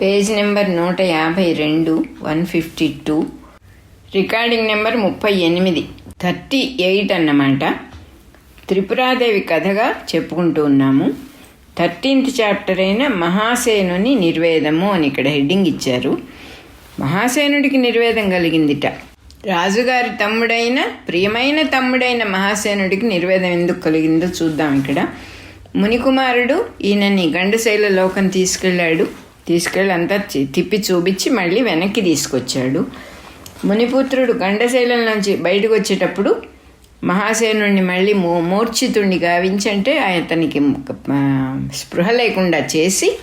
Page number నూట యాభై రెండు one fifty two. Recording number ముప్పై ఎనిమిది. థర్టీ ఎయిట్ అన్నమాట. త్రిపురాదేవి కథగా చెప్పుకుంటూ ఉన్నాము. థర్టీన్త్ చాప్టర్ అయిన మహాసేనుని నిర్వేదము అని ఇక్కడ హెడ్డింగ్ ఇచ్చారు. మహాసేనుడికి నిర్వేదం కలిగిందిట. రాజుగారి తమ్ముడైన ప్రియమైన తమ్ముడైన మహాసేనుడికి నిర్వేదం ఎందుకు కలిగిందో చూద్దాం ఇక్కడ. మునికుమారుడు ఈయనని గండశైల లోకం తీసుకెళ్ళాడు. తీసుకెళ్ళి అంతా చి- తిప్పి చూపించి మళ్ళీ వెనక్కి తీసుకొచ్చాడు. మునిపుత్రుడు గండశైలం నుంచి బయటకు వచ్చేటప్పుడు మహాసేనుడిని మళ్ళీ మూ మూర్ఛితుణ్ణి గావించంటే అతనికి స్పృహ లేకుండా చేసి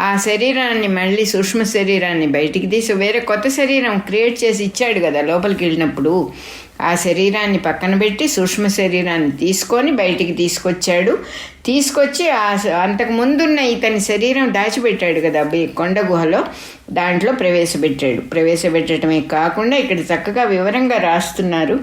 ఆ శరీరాన్ని మళ్ళీ సూక్ష్మ శరీరాన్ని బయటికి తీసి వేరే కొత్త శరీరం క్రియేట్ చేసి ఇచ్చాడు కదా లోపలికి వెళ్ళినప్పుడు. ఆ శరీరాన్ని పక్కన పెట్టి సూక్ష్మ శరీరాన్ని తీసుకొని బయటికి తీసుకొచ్చాడు. తీసుకొచ్చి ఆ అంతకు ముందున్న ఇతని శరీరం దాచిపెట్టాడు కదా కొండ గుహలో. దాంట్లో ప్రవేశపెట్టాడు. ప్రవేశపెట్టడమే కాకుండా ఇక్కడ చక్కగా వివరంగా రాస్తున్నారు.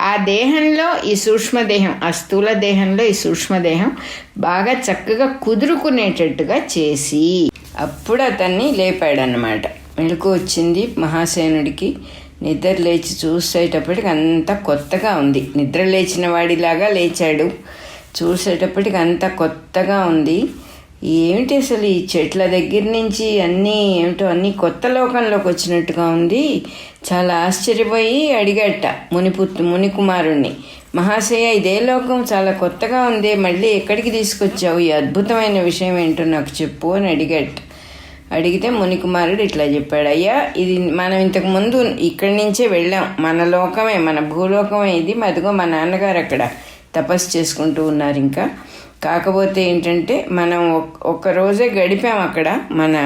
ఆ దేహంలో ఈ సూక్ష్మదేహం ఆ స్థూల దేహంలో ఈ సూక్ష్మదేహం బాగా చక్కగా కుదురుకునేటట్టుగా చేసి అప్పుడు అతన్ని లేపాడనమాట మెలకు వచ్చింది మహాసేనుడికి. నిద్ర లేచి చూసేటప్పటికి అంతా కొత్తగా ఉంది. నిద్ర లేచిన వాడిలాగా లేచాడు. చూసేటప్పటికి అంతా కొత్తగా ఉంది. ఏమిటి అసలు ఈ చెట్ల దగ్గర నుంచి అన్నీ ఏమిటో అన్నీ కొత్త లోకంలోకి వచ్చినట్టుగా ఉంది. చాలా ఆశ్చర్యపోయి అడిగట మునిపుత్తు మునికుమారుణ్ణి. మహాశయ ఇదే లోకం చాలా కొత్తగా ఉంది. మళ్ళీ ఎక్కడికి తీసుకొచ్చావు? ఈ అద్భుతమైన విషయం ఏంటో నాకు చెప్పు అని అడిగట. అడిగితే మునికుమారుడు ఇట్లా చెప్పాడు అయ్యా ఇది మనం ఇంతకు ముందు ఇక్కడి నుంచే వెళ్ళాం. మన లోకమే మన భూలోకమే ఇది. మదిగో మా నాన్నగారు అక్కడ తపస్సు చేసుకుంటూ ఉన్నారు ఇంకా. కాకపోతే ఏంటంటే మనం ఒక్కరోజే గడిపాం అక్కడ మన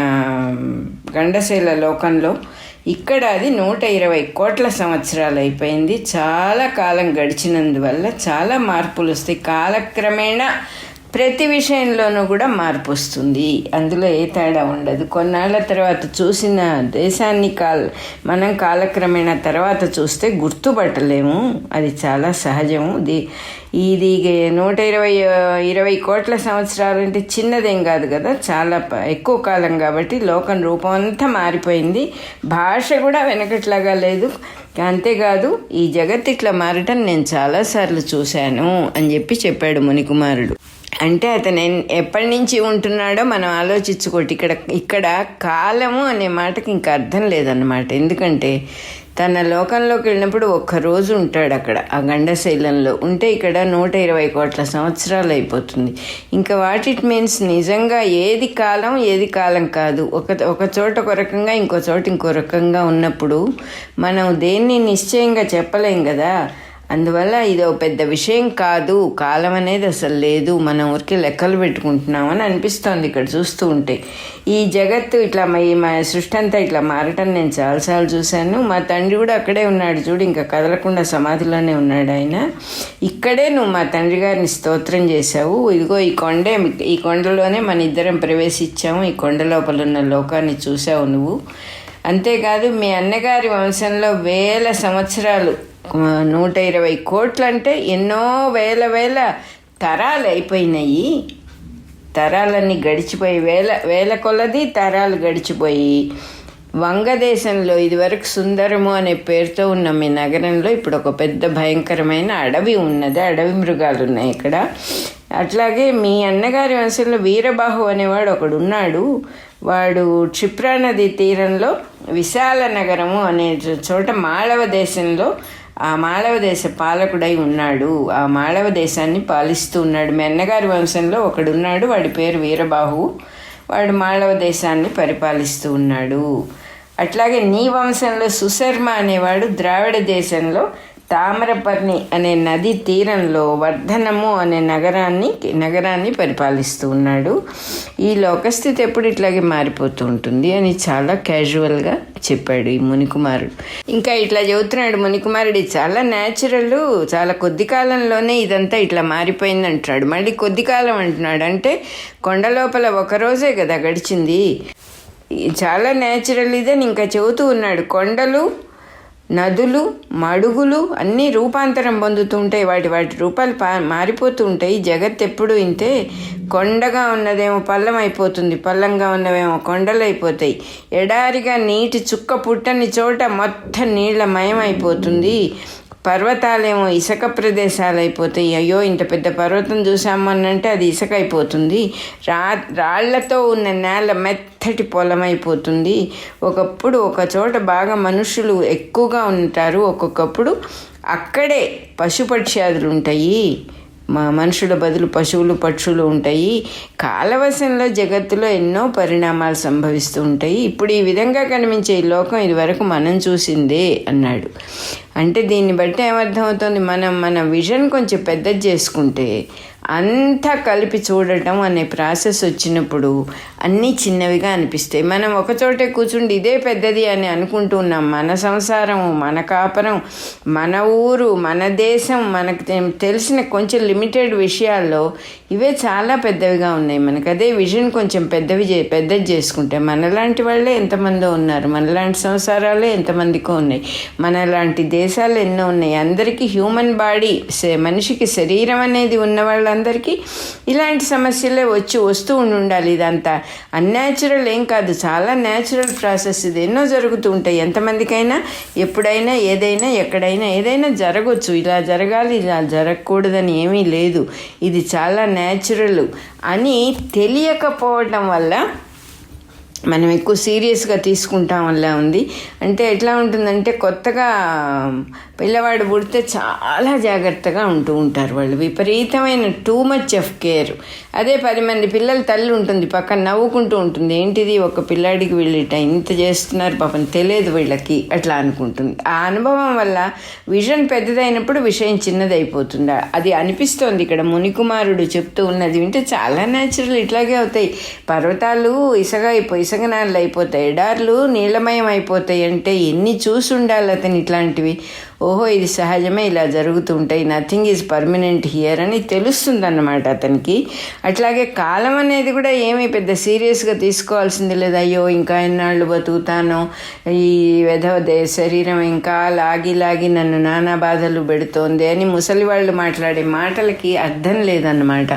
గండశైల లోకంలో. ఇక్కడ అది నూట ఇరవై కోట్ల సంవత్సరాలు అయిపోయింది. చాలా కాలం గడిచినందువల్ల చాలా మార్పులు వస్తాయి కాలక్రమేణా ప్రతి విషయంలోనూ కూడా మార్పు వస్తుంది. అందులో ఏ తేడా ఉండదు. కొన్నాళ్ళ తర్వాత చూసిన దేశాన్ని కాల్ మనం కాలక్రమేణా తర్వాత చూస్తే గుర్తుపట్టలేము. అది చాలా సహజము. ది ఇది నూట ఇరవై ఇరవై కోట్ల సంవత్సరాలు అంటే చిన్నదేం కాదు కదా. చాలా ఎక్కువ కాలం కాబట్టి లోకం రూపం అంతా మారిపోయింది. భాష కూడా వెనకట్లాగా లేదు. అంతేకాదు ఈ జగత్ ఇట్లా మారటం నేను చాలాసార్లు చూశాను అని చెప్పి చెప్పాడు మునికుమారుడు. అంటే అతను ఎన్- ఎప్పటి నుంచి ఉంటున్నాడో మనం ఆలోచించుకోటి ఇక్కడ ఇక్కడ కాలము అనే మాటకి ఇంకా అర్థం లేదన్నమాట. ఎందుకంటే తన లోకంలోకి వెళ్ళినప్పుడు ఒక్క రోజు ఉంటాడు అక్కడ ఆ గండశైలంలో. ఉంటే ఇక్కడ నూట ఇరవై కోట్ల సంవత్సరాలు అయిపోతుంది. ఇంకా వాట్ ఇట్ మీన్స్ నిజంగా ఏది కాలం ఏది కాలం కాదు. ఒక ఒక చోట ఒక రకంగా ఇంకో చోట ఇంకో రకంగా ఉన్నప్పుడు మనం దేన్ని నిశ్చయంగా చెప్పలేం కదా. అందువల్ల ఇది ఒక పెద్ద విషయం కాదు. కాలం అనేది అసలు లేదు. మనం ఊరికి లెక్కలు పెట్టుకుంటున్నామని అనిపిస్తోంది ఇక్కడ చూస్తూ ఉంటే. ఈ జగత్తు ఇట్లా మా- ఈ మా సృష్టి అంతా ఇట్లా మారటం నేను చాలాసార్లు చూశాను. మా తండ్రి కూడా అక్కడే ఉన్నాడు చూడు ఇంకా కదలకుండా సమాధిలోనే ఉన్నాడు ఆయన. ఇక్కడే నువ్వు మా తండ్రి గారిని స్తోత్రం చేశావు. ఇదిగో ఈ కొండే ఈ కొండలోనే మన ఇద్దరం ప్రవేశించాము. ఈ కొండ లోపల ఉన్న లోకాన్ని చూసావు నువ్వు. అంతేకాదు మీ అన్నగారి వంశంలో వేల సంవత్సరాలు నూట ఇరవై కోట్లు అంటే ఎన్నో వేల వేల తరాలు అయిపోయినాయి. తరాలన్నీ గడిచిపోయి వేల వేల కొలది తరాలు గడిచిపోయి. వంగదేశంలో ఇదివరకు సుందరము అనే పేరుతో ఉన్న మీ నగరంలో ఇప్పుడు ఒక పెద్ద భయంకరమైన అడవి ఉన్నది. అడవి మృగాలు ఉన్నాయి ఇక్కడ. అట్లాగే మీ అన్నగారి వంశంలో వీరబాహు అనేవాడు ఒకడు ఉన్నాడు. వాడు క్షిప్రా నది తీరంలో విశాల నగరము అనే చోట మాళవ దేశంలో ఆ మాళవ దేశ పాలకుడై ఉన్నాడు. ఆ మాళవ దేశాన్ని పాలిస్తూ ఉన్నాడు. మెన్నగారి వంశంలో ఒకడున్నాడు. వాడి పేరు వీరబాహు. వాడు మాళవ దేశాన్ని పరిపాలిస్తూ ఉన్నాడు. అట్లాగే నీ వంశంలో సుశర్మ అనేవాడు ద్రావిడ దేశంలో తామరపర్ణి అనే నది తీరంలో వర్ధనము అనే నగరాన్ని నగరాన్ని పరిపాలిస్తూ ఉన్నాడు. ఈ లోకస్థితి ఎప్పుడు ఇట్లాగే మారిపోతూ ఉంటుంది అని చాలా క్యాజువల్గా చెప్పాడు ఈ మునికుమారుడు. ఇంకా ఇట్లా చెబుతున్నాడు మునికుమారుడు చాలా న్యాచురల్ చాలా కొద్ది కాలంలోనే ఇదంతా ఇట్లా మారిపోయింది అంటున్నాడు. మళ్ళీ కొద్ది కాలం అంటున్నాడు. అంటే కొండ లోపల ఒకరోజే కదా గడిచింది. చాలా న్యాచురల్ ఇదని ఇంకా చెబుతూ ఉన్నాడు. కొండలు నదులు మడుగులు అన్నీ రూపాంతరం పొందుతుంటాయి వాటి వాటి రూపాలు పా మారిపోతూ ఉంటాయి జగత్ ఎప్పుడు ఇంతే కొండగా ఉన్నదేమో పల్లం అయిపోతుంది పల్లంగా ఉన్నవేమో కొండలు అయిపోతాయి ఎడారిగా నీటి చుక్క పుట్టని చోట మొత్తం నీళ్ళమయం అయిపోతుంది పర్వతాలేమో ఇసుక ప్రదేశాలు అయిపోతాయి అయ్యో ఇంత పెద్ద పర్వతం చూసామనంటే అది ఇసుక అయిపోతుంది రా రాళ్ళతో ఉన్న నేల మెత్తటి పొలం అయిపోతుంది ఒకప్పుడు ఒక చోట బాగా మనుషులు ఎక్కువగా ఉంటారు. ఒక్కొక్కప్పుడు అక్కడే పశుపక్ష్యాదులు ఉంటాయి మనుషుల బదులు పశువులు పక్షులు ఉంటాయి. కాలవశంలో జగత్తులో ఎన్నో పరిణామాలు సంభవిస్తూ ఉంటాయి. ఇప్పుడు ఈ విధంగా కనిపించే ఈ లోకం ఇదివరకు మనం చూసిందే అన్నాడు. అంటే దీన్ని బట్టి ఏమర్థమవుతుంది? మనం మన విజన్ కొంచెం పెద్దది చేసుకుంటే అంతా కలిపి చూడటం అనే ప్రాసెస్ వచ్చినప్పుడు అన్నీ చిన్నవిగా అనిపిస్తాయి. మనం ఒకచోటే కూర్చుండి ఇదే పెద్దది అని అనుకుంటూ ఉన్నాం. మన సంసారం మన కాపురం మన ఊరు మన దేశం మనకు తెలిసిన కొంచెం లిమిటెడ్ విషయాల్లో ఇవే చాలా పెద్దవిగా ఉన్నాయి. మనకు అదే విజన్ కొంచెం పెద్దవి చే పెద్దది చేసుకుంటే మనలాంటి వాళ్ళే ఎంతమందో ఉన్నారు. మనలాంటి సంసారాలే ఎంతమందికో ఉన్నాయి. మనలాంటి దేశాలు ఎన్నో ఉన్నాయి. అందరికీ హ్యూమన్ బాడీ మనిషికి శరీరం అనేది ఉన్న వాళ్ళందరికీ ఇలాంటి సమస్యలే వచ్చి వస్తూ ఉండాలి ఇదంతా. అన్యాచురల్ ఏం కాదు చాలా న్యాచురల్ ప్రాసెస్ ఇది. ఎన్నో జరుగుతూ ఉంటాయి. ఎంతమందికైనా ఎప్పుడైనా ఏదైనా ఎక్కడైనా ఏదైనా జరగవచ్చు ఇలా జరగాలి ఇలా జరగకూడదని ఏమీ లేదు. ఇది చాలా న్యాచురల్ అని తెలియకపోవడం వల్ల మనం ఎక్కువ సీరియస్గా తీసుకుంటాం వల్ల ఉంది. అంటే ఎట్లా ఉంటుందంటే కొత్తగా పిల్లవాడు పుడితే చాలా జాగ్రత్తగా ఉంటూ ఉంటారు వాళ్ళు. విపరీతమైన టూ మచ్ ఆఫ్ కేర్ అదే పది మంది పిల్లల తల్లి ఉంటుంది పక్కన నవ్వుకుంటూ ఉంటుంది. ఏంటిది? ఒక పిల్లాడికి వీళ్ళిట ఇంత చేస్తున్నారు పాపం తెలియదు వీళ్ళకి అట్లా అనుకుంటుంది. ఆ అనుభవం వల్ల విజన్ పెద్దదైనప్పుడు విషయం చిన్నదైపోతుంది. అది అనిపిస్తోంది ఇక్కడ మునికుమారుడు చెప్తూ ఉన్నది వింటే చాలా న్యాచురల్ ఇట్లాగే అవుతాయి. పర్వతాలు ఇసగా అయిపోయి ఇసగనాళ్ళు అయిపోతాయి. ఎడార్లు నీళ్ళమయం అయిపోతాయి అంటే ఎన్ని చూసి ఉండాలి అతను ఇట్లాంటివి? ఓహో ఇది సహజమే ఇలా జరుగుతూ ఉంటాయి నథింగ్ ఈజ్ పర్మనెంట్ హియర్ అని తెలుస్తుందన్నమాట అతనికి. అట్లాగే కాలం అనేది కూడా ఏమీ పెద్ద సీరియస్గా తీసుకోవాల్సింది లేదు. అయ్యో ఇంకా ఎన్నాళ్ళు బతుకుతానో ఈ వెధవ శరీరం ఇంకా లాగి లాగి నన్ను నానా బాధలు పెడుతోంది అని ముసలి వాళ్ళు మాట్లాడే మాటలకి అర్థం లేదన్నమాట.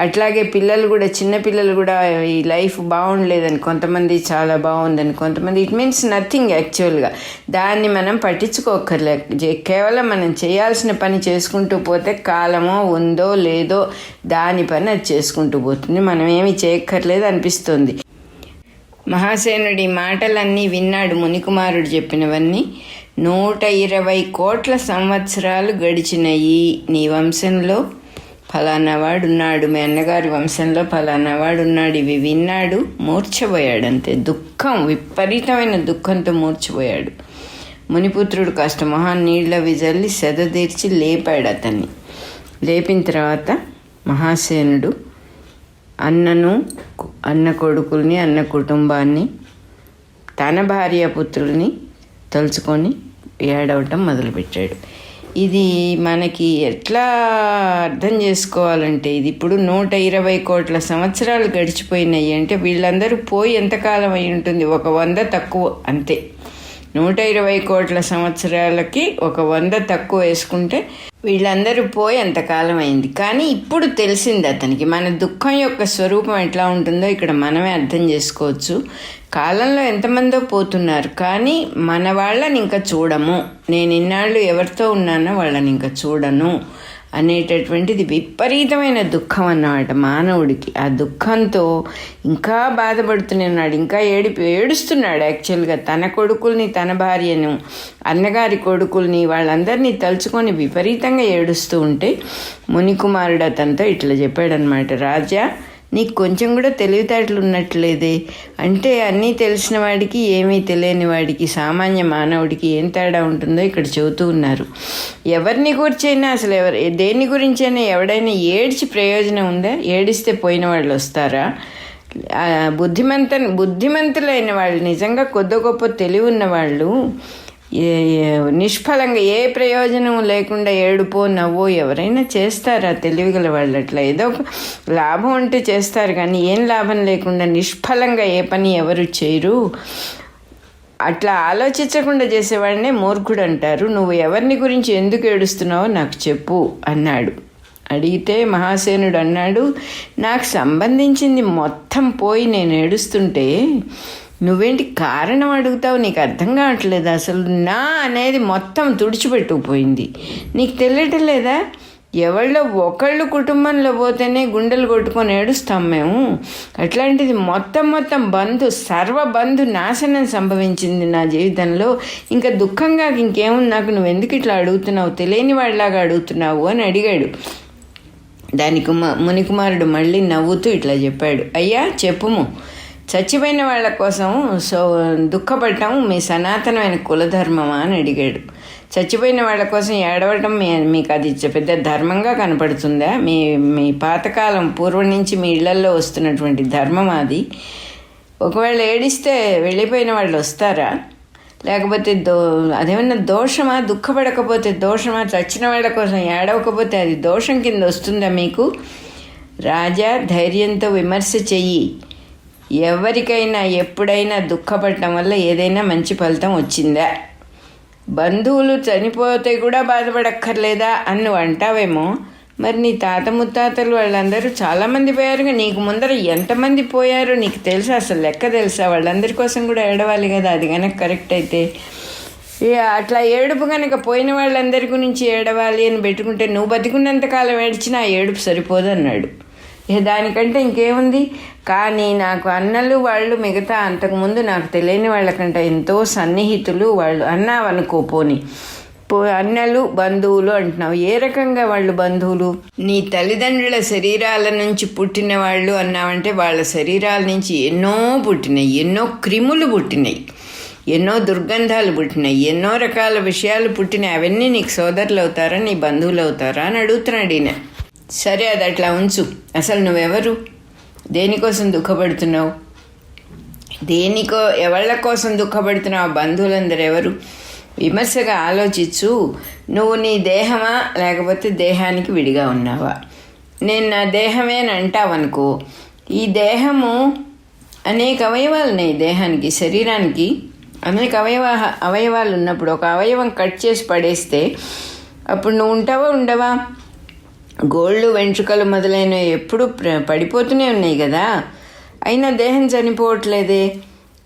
అట్లాగే పిల్లలు కూడా చిన్నపిల్లలు కూడా ఈ లైఫ్ బాగుండలేదని కొంతమంది చాలా బాగుందని కొంతమంది ఇట్ మీన్స్ నథింగ్ యాక్చువల్గా దాన్ని మనం పట్టించుకోకర్లేదు కేవలం మనం చేయాల్సిన పని చేసుకుంటూ పోతే కాలమో ఉందో లేదో దాని పని అది చేసుకుంటూ పోతుంది. మనం ఏమి చేయక్కర్లేదు అనిపిస్తుంది. మహాసేనుడి మాటలన్నీ విన్నాడు మునికుమారుడు చెప్పినవన్నీ. నూట ఇరవై కోట్ల సంవత్సరాలు గడిచినయి నీ వంశంలో. ఫలానా వాడున్నాడు మీ అన్నగారి వంశంలో ఫలానా వాడున్నాడు ఇవి విన్నాడు మూర్చబోయాడు అంతే దుఃఖం విపరీతమైన దుఃఖంతో మూర్చిపోయాడు మునిపుత్రుడు కాస్త మహాన్ నీళ్ళ విజల్లి సెదదీర్చి లేపాడు అతన్ని. లేపిన తర్వాత మహాసేనుడు అన్నను అన్న కొడుకుల్ని అన్న కుటుంబాన్ని తన భార్య పుత్రుల్ని తలుచుకొని ఏడవటం మొదలుపెట్టాడు. ఇది మనకి ఎట్లా అర్థం చేసుకోవాలంటే ఇది ఇప్పుడు నూట ఇరవై కోట్ల సంవత్సరాలు గడిచిపోయినాయి అంటే వీళ్ళందరూ పోయి ఎంతకాలం అయి ఉంటుంది? ఒక వంద తక్కువ అంతే. నూట ఇరవై కోట్ల సంవత్సరాలకి ఒక వంద తక్కువ వేసుకుంటే వీళ్ళందరూ పోయి అంతకాలం అయింది. కానీ ఇప్పుడు తెలిసింది అతనికి. మన దుఃఖం యొక్క స్వరూపం ఎట్లా ఉంటుందో ఇక్కడ మనమే అర్థం చేసుకోవచ్చు. కాలంలో ఎంతమందో పోతున్నారు కానీ మన వాళ్ళని ఇంకా చూడము. నేను ఇన్నాళ్ళు ఎవరితో ఉన్నానో వాళ్ళని ఇంకా చూడను. అనేటటువంటిది విపరీతమైన దుఃఖం అన్నమాట మానవుడికి. ఆ దుఃఖంతో ఇంకా బాధపడుతూనే ఉన్నాడు ఇంకా ఏడిపి ఏడుస్తున్నాడు యాక్చువల్గా తన కొడుకుల్ని తన భార్యను అన్నగారి కొడుకుల్ని వాళ్ళందరినీ తలుచుకొని విపరీతంగా ఏడుస్తూ ఉంటే మునికుమారుడు అతనితో ఇట్లా చెప్పాడనమాట రాజా నీకు కొంచెం కూడా తెలివితేటలు ఉన్నట్లేదే. అంటే అన్నీ తెలిసిన వాడికి ఏమీ తెలియని వాడికి సామాన్య మానవుడికి ఏం తేడా ఉంటుందో ఇక్కడ చెబుతూ ఉన్నారు. ఎవరిని గురించైనా అసలు ఎవరు దేని గురించైనా ఎవడైనా ఏడ్చి ప్రయోజనం ఉందా? ఏడిస్తే పోయిన వాళ్ళు వస్తారా? బుద్ధిమంత బుద్ధిమంతులైన వాళ్ళు నిజంగా కొద్ది గొప్ప తెలివి ఉన్న వాళ్ళు నిష్ఫలంగా ఏ ప్రయోజనం లేకుండా ఏడుపో నవ్వో ఎవరైనా చేస్తారా? తెలివిగల వాళ్ళు అట్లా ఏదో లాభం ఉంటే చేస్తారు కానీ ఏం లాభం లేకుండా నిష్ఫలంగా ఏ పని ఎవరు చేయరు. అట్లా ఆలోచించకుండా చేసేవాడినే మూర్ఖుడు అంటారు. నువ్వు ఎవరిని గురించి ఎందుకు ఏడుస్తున్నావో నాకు చెప్పు అన్నాడు. అడిగితే మహాసేనుడు అన్నాడు నాకు సంబంధించింది మొత్తం పోయి నేను ఏడుస్తుంటే నువ్వేంటి కారణం అడుగుతావు? నీకు అర్థం కావట్లేదు అసలు. నా అనేది మొత్తం తుడిచిపెట్టుకుపోయింది. నీకు తెలియటం లేదా? ఎవళ్ళో ఒకళ్ళు కుటుంబంలో పోతేనే గుండెలు కొట్టుకొని ఏడుస్తాం మేము. అట్లాంటిది మొత్తం మొత్తం బంధు సర్వ బంధు నాశనం సంభవించింది నా జీవితంలో. ఇంకా దుఃఖంగా ఇంకేముంది? నాకు నువ్వు ఎందుకు ఇట్లా అడుగుతున్నావు? తెలియని వాళ్ళలాగా అడుగుతున్నావు అని అడిగాడు. దానికి మునికుమారుడు మళ్ళీ నవ్వుతూ ఇట్లా చెప్పాడు. అయ్యా చెప్పుము. చచ్చిపోయిన వాళ్ళ కోసం సో దుఃఖపడటం మీ సనాతనమైన కులధర్మమా అని అడిగాడు. చచ్చిపోయిన వాళ్ళ కోసం ఏడవటం మీ మీకు అది పెద్ద ధర్మంగా కనపడుతుందా? మీ మీ పాతకాలం పూర్వం నుంచి మీ ఇళ్ళల్లో వస్తున్నటువంటి ధర్మం అది. ఒకవేళ ఏడిస్తే వెళ్ళిపోయిన వాళ్ళు వస్తారా? లేకపోతే దో అదేమన్నా దోషమా? దుఃఖపడకపోతే దోషమా? చచ్చిన వాళ్ళ కోసం ఏడవకపోతే అది దోషం కింద వస్తుందా మీకు? రాజా ధైర్యంతో విమర్శ చెయ్యి. ఎవరికైనా ఎప్పుడైనా దుఃఖపడటం వల్ల ఏదైనా మంచి ఫలితం వచ్చిందా? బంధువులు చనిపోతే కూడా బాధపడక్కర్లేదా? అని అంటావేమో. మరి నీ తాత ముత్తాతలు వాళ్ళందరూ చాలామంది పోయారుగా. నీకు ముందర ఎంతమంది పోయారో నీకు తెలుసా? అసలు లెక్క తెలుసా? వాళ్ళందరి కోసం కూడా ఏడవాలి కదా? అది కనుక కరెక్ట్ అయితే. అట్లా ఏడుపు కనుక పోయిన వాళ్ళందరి గురించి ఏడవాలి అని పెట్టుకుంటే నువ్వు బతికున్నంతకాలం ఏడ్చినా ఆ ఏడుపు సరిపోదు అన్నాడు దానికంటే ఇంకేముంది? కానీ నాకు అన్నలు వాళ్ళు మిగతా అంతకుముందు నాకు తెలియని వాళ్ళకంటే ఎంతో సన్నిహితులు వాళ్ళు అన్నావనుకో పోని. పో అన్నలు బంధువులు అంటున్నావు. ఏ రకంగా వాళ్ళు బంధువులు? నీ తల్లిదండ్రుల శరీరాల నుంచి పుట్టిన వాళ్ళు అన్నావంటే వాళ్ళ శరీరాల నుంచి ఎన్నో పుట్టినాయి ఎన్నో క్రిములు పుట్టినాయి ఎన్నో దుర్గంధాలు పుట్టినాయి ఎన్నో రకాల విషయాలు పుట్టినాయి. అవన్నీ నీకు సోదరులు అవుతారా నీ బంధువులు అవుతారా అని అడుగుతున్నాడు ఈయన. సరే అది అట్లా ఉంచు. అసలు నువ్వెవరు? దేనికోసం దుఃఖపడుతున్నావు? దేనికో ఎవళ్ళ కోసం దుఃఖపడుతున్నావు? బంధువులందరూ ఎవరు విమర్శగా ఆలోచించు. నువ్వు నీ దేహమా? లేకపోతే దేహానికి విడిగా ఉన్నావా? నేను నా దేహమే అని అంటావనుకో. ఈ దేహము అనేక అవయవాలు ఉన్నాయి దేహానికి శరీరానికి అనేక అవయవ అవయవాలు ఉన్నప్పుడు ఒక అవయవం కట్ చేసి పడేస్తే అప్పుడు నువ్వు ఉంటావా ఉండవా? గోళ్ళు వెంట్రుకలు మొదలైనవి ఎప్పుడు పడిపోతూనే ఉన్నాయి కదా. అయినా దేహం చనిపోవట్లేదే.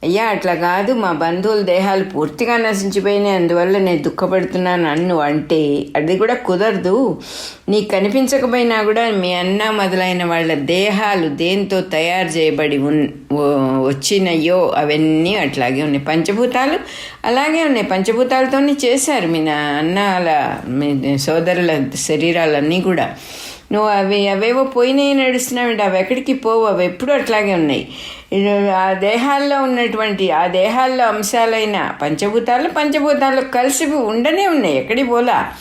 అయ్యా అట్లా కాదు. మా బంధువుల దేహాలు పూర్తిగా నశించిపోయినాయి. అందువల్ల నేను దుఃఖపడుతున్నాను అన్ను అంటే అది కూడా కుదరదు. నీకు కనిపించకపోయినా కూడా మీ అన్న మొదలైన వాళ్ళ దేహాలు దేంతో తయారు చేయబడి ఉన్ వచ్చినాయో అవన్నీ అట్లాగే ఉన్నాయి. పంచభూతాలు అలాగే ఉన్నాయి. పంచభూతాలతోనే చేశారు మీ నా అన్నాల మీ సోదరుల శరీరాలన్నీ కూడా. నువ్వు అవి అవేవో పోయినాయి నడుస్తున్నావు అవి ఎక్కడికి పోవు. అవి ఎప్పుడు అట్లాగే ఉన్నాయి. ఆ దేహాల్లో ఉన్నటువంటి ఆ దేహాల్లో అంశాలైన పంచభూతాలు పంచభూతాలు కలిసి ఉండనే ఉన్నాయి. ఎక్కడి పోలా?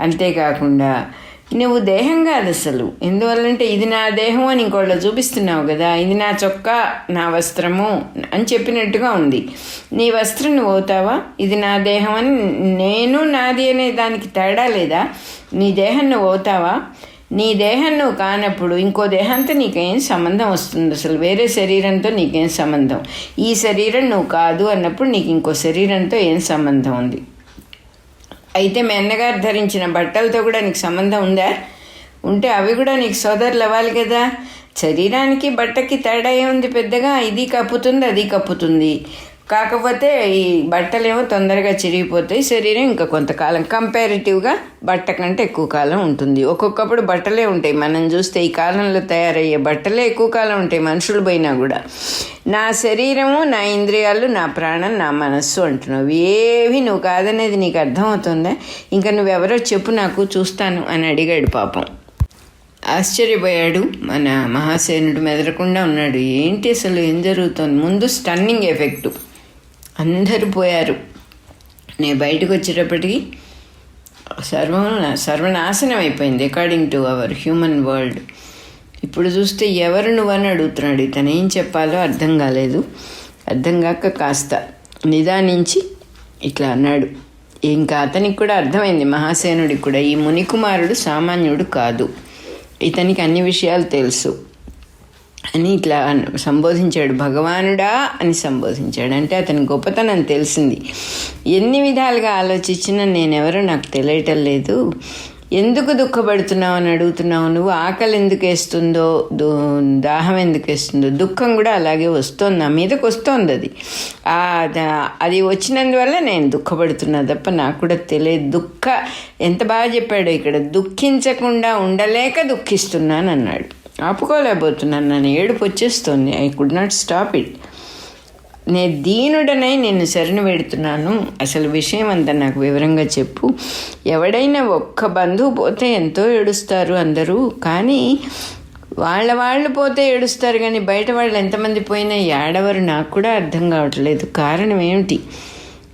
అంతేకాకుండా నువ్వు దేహం కాదు అసలు. ఎందువల్లంటే ఇది నా దేహం అని ఇంకోళ్ళు చూపిస్తున్నావు కదా ఇది నా చొక్కా నా వస్త్రము అని చెప్పినట్టుగా ఉంది. నీ వస్త్రం నువ్వు అవుతావా? ఇది నా దేహం అని నేను నాది అనే దానికి తేడా లేదా? నీ దేహం నువ్వు అవుతావా? నీ దేహం నువ్వు కానప్పుడు ఇంకో దేహంతో నీకేం సంబంధం వస్తుంది అసలు? వేరే శరీరంతో నీకేం సంబంధం? ఈ శరీరం నువ్వు కాదు అన్నప్పుడు నీకు ఇంకో శరీరంతో ఏం సంబంధం ఉంది? అయితే మీ అన్నగారు ధరించిన బట్టలతో కూడా నీకు సంబంధం ఉందా? ఉంటే అవి కూడా నీకు సోదరులు అవ్వాలి కదా. శరీరానికి బట్టకి తేడా ఏముంది పెద్దగా? ఇది కప్పుతుంది అది కప్పుతుంది. కాకపోతే ఈ బట్టలేమో తొందరగా చిరిగిపోతాయి శరీరం ఇంకా కొంతకాలం కంపారిటివ్గా బట్ట కంటే ఎక్కువ కాలం ఉంటుంది. ఒక్కొక్కప్పుడు బట్టలే ఉంటాయి. మనం చూస్తే ఈ కాలంలో తయారయ్యే బట్టలే ఎక్కువ కాలం ఉంటాయి మనుషులు పోయినా కూడా. నా శరీరము నా ఇంద్రియాలు నా ప్రాణం నా మనస్సు అంటున్నావు. ఏవి నువ్వు కాదనేది నీకు అర్థమవుతుందా? ఇంకా నువ్వెవరో చెప్పు నాకు చూస్తాను అని అడిగాడు పాపం. ఆశ్చర్యపోయాడు. మన మహాసేనుడు మెదరకుండా ఉన్నాడు. ఏంటి అసలు? ఏం జరుగుతుంది? ముందు స్టన్నింగ్ ఎఫెక్టు అందరూ పోయారు. నేను బయటకు వచ్చేటప్పటికి సర్వం సర్వనాశనం అయిపోయింది according to our human world ఇప్పుడు చూస్తే ఎవరు నువ్వని అడుగుతున్నాడు? ఇతను ఏం చెప్పాలో అర్థం కాలేదు. అర్థం కాక కాస్త నిదానించి ఇట్లా అన్నాడు. ఇంకా అతనికి కూడా అర్థమైంది మహాసేనుడికి కూడా. ఈ మునికుమారుడు సామాన్యుడు కాదు. ఇతనికి అన్ని విషయాలు తెలుసు. అని ఇట్లా సంబోధించాడు భగవానుడా అని సంబోధించాడు. అంటే అతని గొప్పతనం తెలిసింది. ఎన్ని విధాలుగా ఆలోచించినా నేనెవరో నాకు తెలియటం లేదు. ఎందుకు దుఃఖపడుతున్నావు అని అడుగుతున్నావు? నువ్వు ఆకలి ఎందుకు వేస్తుందో దాహం ఎందుకు వేస్తుందో? దుఃఖం కూడా అలాగే వస్తుంది నా మీదకి వస్తుంది అది. అది వచ్చినందువల్ల నేను దుఃఖపడుతున్నా తప్ప నాకు కూడా తెలియదు. దుఃఖ ఎంత బాగా చెప్పాడు ఇక్కడ. దుఃఖించకుండా ఉండలేక దుఃఖిస్తున్నాను అన్నాడు ఆపుకోలేకపోతున్నాను. నన్ను ఏడుపు వచ్చేస్తుంది. I could not stop it. నేను దీనుడనై నేను శరణు పెడుతున్నాను. అసలు విషయం అంతా నాకు వివరంగా చెప్పు. ఎవడైనా ఒక్క బంధువు పోతే ఎంతో ఏడుస్తారు అందరూ. కానీ వాళ్ళ వాళ్ళు పోతే ఏడుస్తారు కానీ బయట వాళ్ళు ఎంతమంది పోయినా ఏడవరు నాకు కూడా అర్థం కావట్లేదు. కారణం ఏమిటి?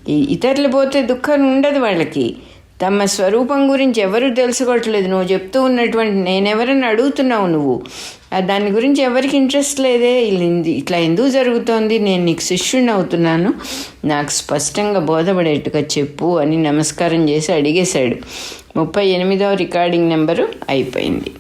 ఇతరులు పోతే దుఃఖం ఉండదు వాళ్ళకి. తమ స్వరూపం గురించి ఎవరు తెలుసుకోవట్లేదు. నువ్వు చెప్తూ ఉన్నటువంటి నేనెవరని అడుగుతున్నావు నువ్వు? దాని గురించి ఎవరికి ఇంట్రెస్ట్ లేదే? ఇట్లా ఎందుకు జరుగుతోంది? నేను నీకు శిష్యుడిని అవుతున్నాను. నాకు స్పష్టంగా బోధపడేట్టుగా చెప్పు అని నమస్కారం చేసి అడిగేశాడు. ముప్పై ఎనిమిదవ రికార్డింగ్ నెంబరు అయిపోయింది.